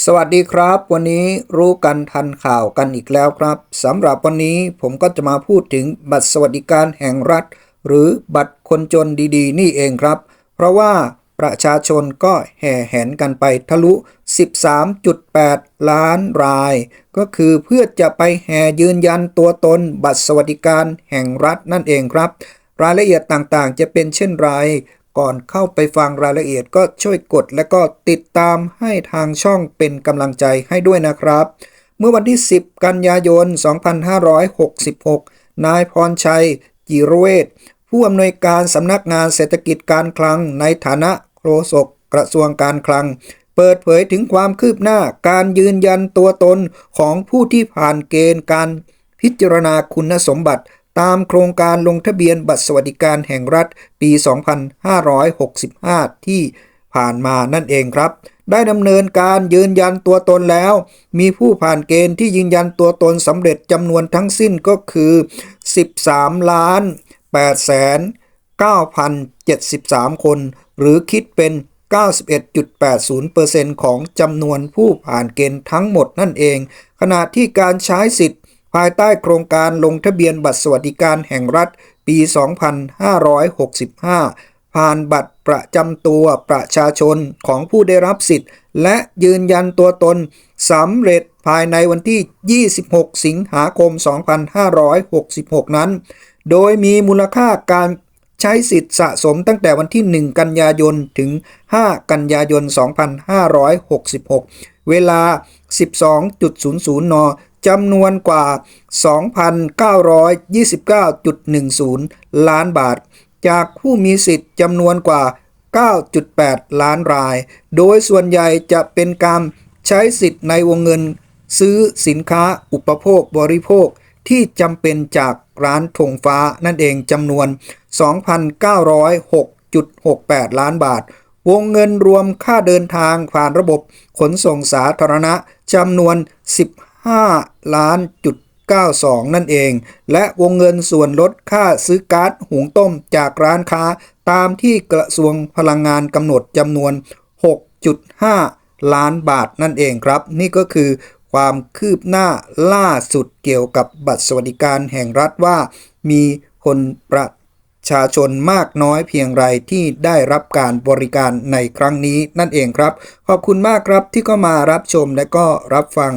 สวัสดีครับ วันนี้รู้กันทันข่าวกันอีกแล้วครับสำหรับวันนี้ผมก็จะมาพูดถึงบัตรสวัสดิการแห่งรัฐ หรือบัตรคนจนดีๆ นี่เองครับ เพราะว่าประชาชนก็แห่แหนกันไปทะลุ 13.8 ล้านราย ก็คือเพื่อจะไปแห่ยืนยันตัวตนบัตรสวัสดิการแห่งรัฐนั่นเองครับ รายละเอียดต่างๆ จะเป็นเช่นไร ก่อนเข้าไปฟังรายละเอียดก็ช่วยกดและก็ติดตามให้ทางช่องเป็นกำลังใจให้ด้วยนะครับ เมื่อวันที่ 10 กันยายน 2566 นายพรชัย จิรเวชผู้อำนวยการสำนักงานเศรษฐกิจการคลังในฐานะโฆษกกระทรวงการคลัง เปิดเผยถึงความคืบหน้าการยืนยันตัวตนของผู้ที่ผ่านเกณฑ์การพิจารณาคุณสมบัติ ตามโครงการลงทะเบียนบัตรสวัสดิการแห่งรัฐปี 2565 ที่ผ่านมานั่นเองครับ ได้ดำเนินการยืนยันตัวตนแล้ว มีผู้ผ่านเกณฑ์ที่ยืนยันตัวตนสำเร็จจำนวนทั้งสิ้นก็คือ 13 ล้าน8แสน9,073 คน หรือคิดเป็น 91.80%ของจำนวนผู้ผ่านเกณฑ์ทั้งหมดนั่นเอง ขณะที่การใช้สิทธิ์ ภายใต้โครงการลงทะเบียนบัตรสวัสดิการแห่งรัฐปี 2565 ผ่านบัตรประจำตัวประชาชนของผู้ได้รับสิทธิ์ และยืนยันตัวตนสำเร็จภายในวันที่ 26 สิงหาคม 2566 นั้น โดยมีมูลค่าการใช้สิทธิ์สะสมตั้งแต่วันที่ 1 กันยายน ถึง 5 กันยายน 2566 เวลา 12.00 น จำนวนกว่า 2,929.10 ล้านบาท จากผู้มีสิทธิ์จำนวนกว่า 9.8 ล้านราย โดยส่วนใหญ่จะเป็นการใช้สิทธิ์ในวงเงิน ซื้อสินค้าอุปโภคบริโภคที่จำเป็นจากร้านธงฟ้านั่นเองจำนวน 2,906.68 ล้านบาท วงเงินรวมค่าเดินทางผ่านระบบขนส่งสาธารณะจำนวน15 ล้านจุด 92 นั่นเอง และวงเงินส่วนลดค่าซื้อก๊าซหุงต้มจากร้านค้า ตามที่กระทรวงพลังงานกำหนดจำนวน 6.5 ล้านบาทนั่นเองครับ นี่ก็คือความคืบหน้าล่าสุดเกี่ยวกับบัตรสวัสดิการแห่งรัฐว่า มีคนประชาชนมากน้อยเพียงไรที่ได้รับการบริการในครั้งนี้นั่นเองครับ ขอบคุณมากครับที่เข้ามารับชมและก็รับฟัง